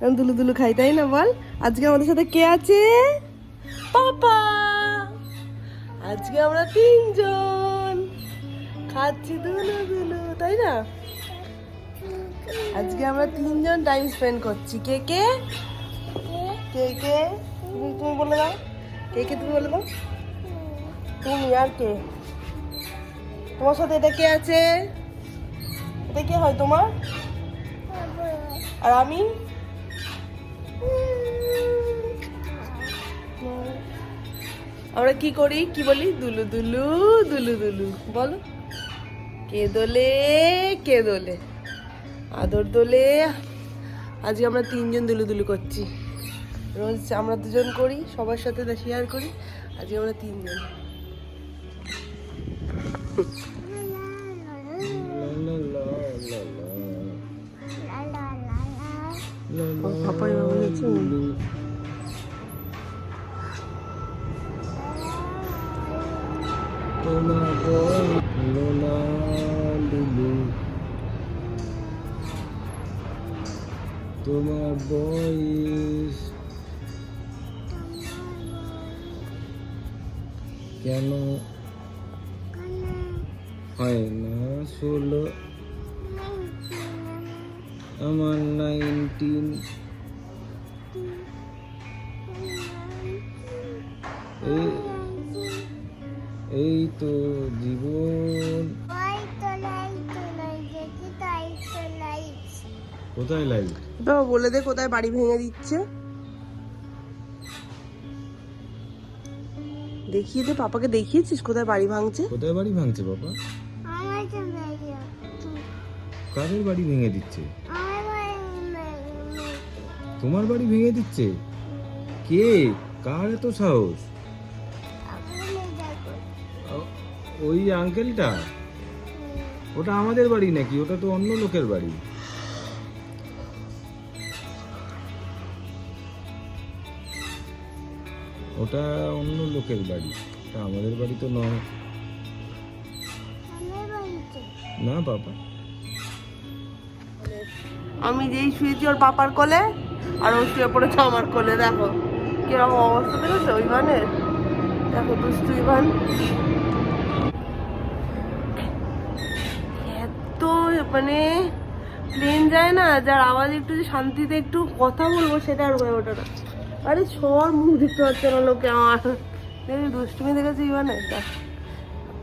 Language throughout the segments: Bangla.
দুলু দুলু খাই, তাই না বল? আজকে আমাদের সাথে কে আছে? পাপা! আজকে আমরা তিনজন। খাচ্ছি দুলু দুলু, তাই না? আজকে আমরা তিনজন টাইম স্পেন্ড করছি। কে কে? কে কে? তুমি বলে দাও। কে কে তুমি বলে দাও? তুমি আর কে? তোমার সাথে এটা কে আছে? এটা কে হয় তোমার? আর আমি? আমরা কি করি কি বলি দুলু দুলু দুলু দুলু বলো কে দোলে কে দোলে আদর দোলে আজকে আমরা তিনজন দুলু দুলু করছি রোজ আমরা দুজন করি সবার সাথে শেয়ার করি আজকে আমরা তিনজন তোমার বয়স কেন হয় না? ষোলো। আমার নাইনটিন এই তো জীবন। কোথায় লাইট বাবা বলে দে কোথায় বাড়ি ভেঙে দিচ্ছে। দেখিয়ে দে পাপাকে দেখিয়েছিস কোথায় বাড়ি ভাঙছে? কোথায় বাড়ি ভাঙছে বাবা কাদের বাড়ি ভেঙে দিচ্ছে। তোমার বাড়ি ভেঙে দিচ্ছে? কে? কার এত সাহস? ওই আঙ্কেলটা? ওটা আমাদের বাড়ি নাকি? ওটা তো অন্য লোকের বাড়ি। ওটা অন্য লোকের বাড়ি। ওটা আমাদের বাড়ি তো নয়। না বাবা। আমি যেই শুয়েছি ওর পাপার কোলে আর ও শুয়ে পড়েছে আমার কোলে দেখো। কীরকম অবস্থা দেখেছ ইভানের? দেখো দুষ্টু ইভান। মানে প্লেন যায় না যার আওয়াজ একটু যে শান্তিতে একটু কথা বলব সেটা আর হয়ে ওঠে না। আরে সর মুখ দেখতে পাচ্ছে না লোকে আমার। দেখি দুষ্টুমি দেখেছি ইভানের দেখ।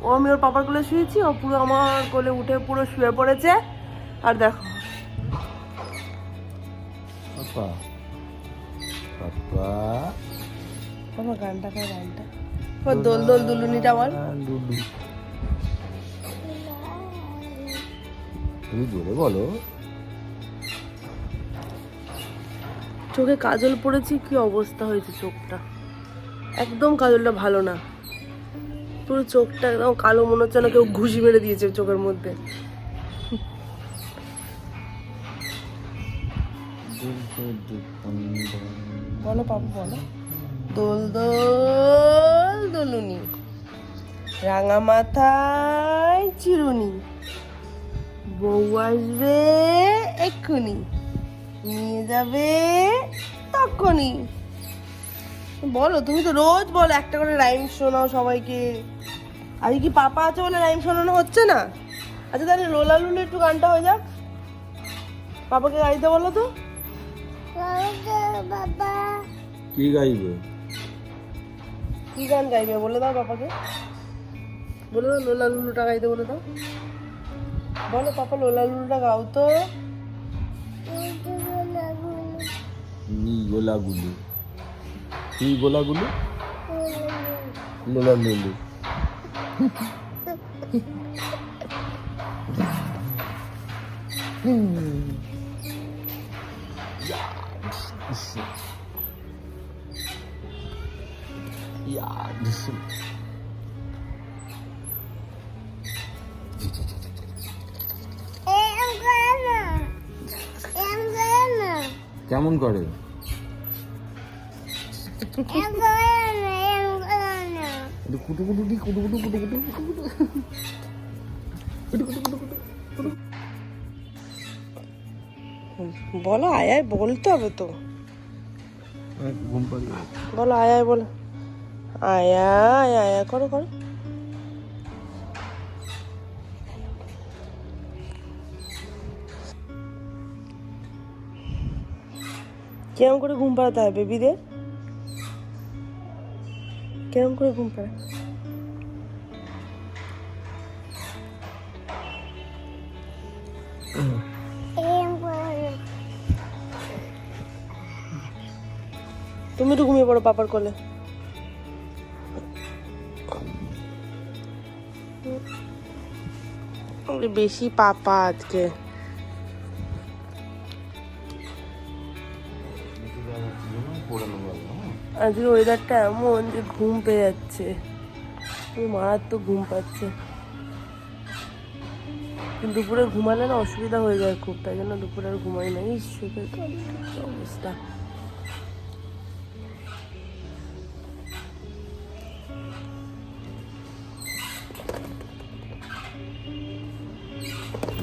ও আমি ওর পাপার কোলে শুয়েছি ও পুরো আমার কোলে উঠে পুরো শুয়ে পড়েছে। আর দেখো। পাপা। পাপা। আমার গানটা গানটা। ও দোল দোল দুলুনিটা বল লুলু তুমি জোরে বলো। চোখে কাজল পড়েছি কি অবস্থা হয়েছে চোখটা? একদম কাজলটা ভালো না। পুরো চোখটা একদম কালো মনে হচ্ছে না কেউ ঘুষি মেরে দিয়েছে চোখের মধ্যে। বলো পাপা বলো। দোল দোল দোলুনি। রাঙা মাথায় চিরুনি। বউ আসবে এক্ষুনি। নিয়ে যাবে তখনই। বলো তুমি তো রোজ বলো একটা করে রাইম শোনাও সবাইকে। আজকে কি পাপা আছে বলে রাইম শোনানো হচ্ছে না? আচ্ছা তাহলে লোলা লুলো একটু গানটা হয়ে যাক। পাপাকে গাইতে বলো তো। কি গাইবে? কি গান গাইবে? বলে দাও পাপাকে। বলে দাও লোলা লুলুটা গাইতে বলে দাও। বলো পাপা লোলা লুলুটা গাও তো। নি গোলাগুলি কি গোলাগুলি লোলা লুলু। Ja, das কেমন করে? কুটু কুটু কুটু কুটু কুটু কুটু কুটু কুটু। কুটু কুটু কুটু কুটু কুটু বলো আয় আয় বলতে হবে তো। বলো আয় আয় বলো। আয় আয় করো করো। কেমন করে ঘুম পাড়াতে হয়, বেবিদের? কেমন করে ঘুম পাড়ায়? তুমি একটু ঘুমিয়ে পড়ো পাপার কোলে। বেশি পাপা আজকে। আজকে ওয়েদারটা এমন যে ঘুম পেয়ে যাচ্ছে। মারাত্মক ঘুম পাচ্ছে। দুপুরে ঘুমালে না অসুবিধা হয়ে যায় খুব, তাই জন্য দুপুরে আর ঘুমাই না। অবস্থা।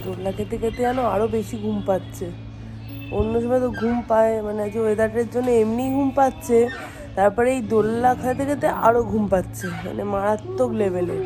দোলনা খেতে খেতে যেন আরও বেশি ঘুম পাচ্ছে। অন্য সময় তো ঘুম পায় মানে আজ ওয়েদারের জন্য এমনি ঘুম পাচ্ছে তারপরে এই দোলনা খেতে খেতে আরও ঘুম পাচ্ছে মানে মারাত্মক লেভেলে